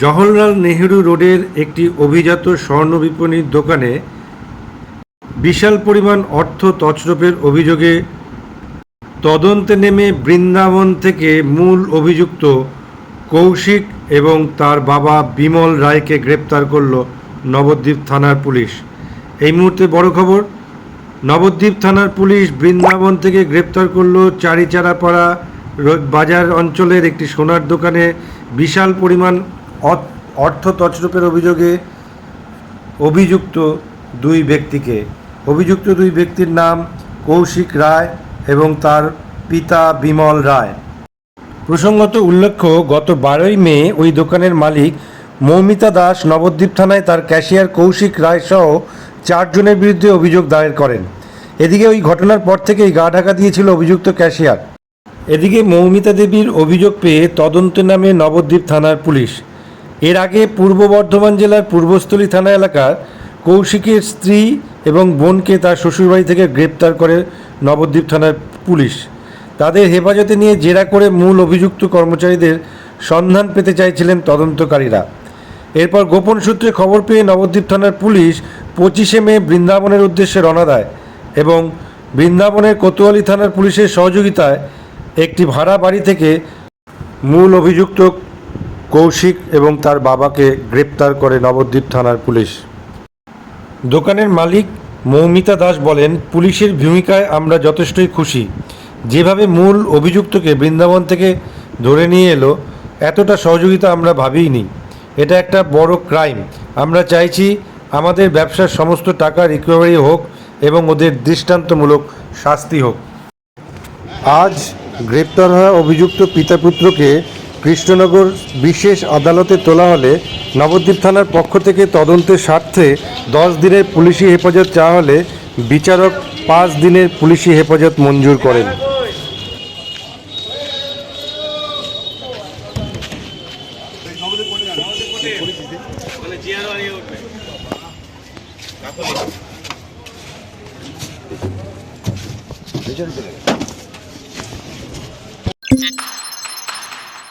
জওহরলাল নেহেরু রোডের একটি অভিজাত স্বর্ণ বিপণীর দোকানে বিশাল পরিমাণ অর্থ তছরূপের অভিযোগে তদন্তে নেমে বৃন্দাবন থেকে মূল অভিযুক্ত কৌশিক এবং তার বাবা বিমল রায়কে গ্রেপ্তার করল নবদ্বীপ থানার পুলিশ। এই মুহূর্তে বড় খবর, নবদ্বীপ থানার পুলিশ বৃন্দাবন থেকে গ্রেপ্তার করল চারিচারাপাড়া বাজার অঞ্চলের একটি সোনার দোকানে বিশাল পরিমাণ অর্থ তছরূপের অভিযোগে অভিযুক্ত দুই ব্যক্তিকে, অভিযুক্ত দুই ব্যক্তির নাম কৌশিক রায় এবং তার পিতা বিমল রায়। প্রসঙ্গত উল্লেখ্য, গত বারোই মে ওই দোকানের মালিক মৌমিতা দাস নবদ্বীপ থানায় তার ক্যাশিয়ার কৌশিক রায় সহ চারজনের বিরুদ্ধে অভিযোগ দায়ের করেন। এদিকে ওই ঘটনার পর থেকেই গা ঢাকা দিয়েছিল অভিযুক্ত ক্যাশিয়ার। এদিকে মৌমিতা দেবীর অভিযোগ পেয়ে তদন্তে নামে নবদ্বীপ থানার পুলিশ। এর আগে পূর্ব বর্ধমান জেলার পূর্বস্থলী থানা এলাকার কৌশিকের স্ত্রী এবং বোনকে তার শ্বশুরবাড়ি থেকে গ্রেপ্তার করে নবদ্বীপ থানার পুলিশ। তাদের হেফাজতে নিয়ে জেরা করে মূল অভিযুক্ত কর্মচারীদের সন্ধান পেতে চাইছিলেন তদন্তকারীরা। এরপর গোপন সূত্রে খবর পেয়ে নবদ্বীপ থানার পুলিশ পঁচিশে মে বৃন্দাবনের উদ্দেশ্যে রওনা দেয় এবং বৃন্দাবনের কোতোয়ালি থানার পুলিশের সহযোগিতায় একটি ভাড়া বাড়ি থেকে মূল অভিযুক্ত কৌশিক এবং তার বাবাকে গ্রেপ্তার করে নবদ্বীপ থানার পুলিশ। দোকানের মালিক মৌমিতা দাস বলেন, পুলিশের ভূমিকায় আমরা যথেষ্টই খুশি। যেভাবে মূল অভিযুক্তকে বৃন্দাবন থেকে ধরে নিয়ে এলো, এতটা সহযোগিতা আমরা ভাবিইনি। এটা একটা বড় ক্রাইম। আমরা চাইছি আমাদের ব্যবসার সমস্ত টাকা রিকভারি হোক এবং ওদের দৃষ্টান্তমূলক শাস্তি হোক। আজ গ্রেপ্তার হওয়া অভিযুক্ত পিতাপুত্রকে কৃষ্ণনগর বিশেষ আদালতে তোলা হলে নবদ্বীপ থানার পক্ষ থেকে তদন্তের স্বার্থে দশ দিনের পুলিশি হেফাজত চাওয়া হলে বিচারক পাঁচ দিনের পুলিশি হেফাজত মঞ্জুর করেন। বাড়িয়ে উঠবে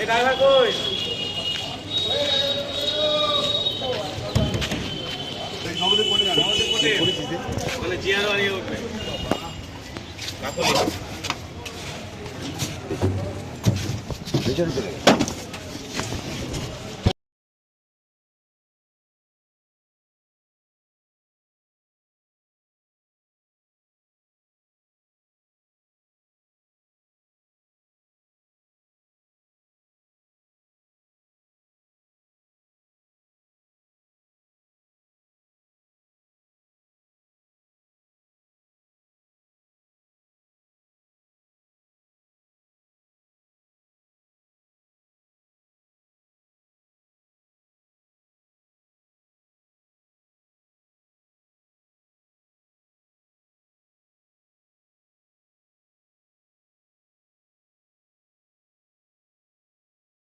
এই ড্রাইভার কই? মানে জিয়ার বাড়ি উঠবে। কাকলি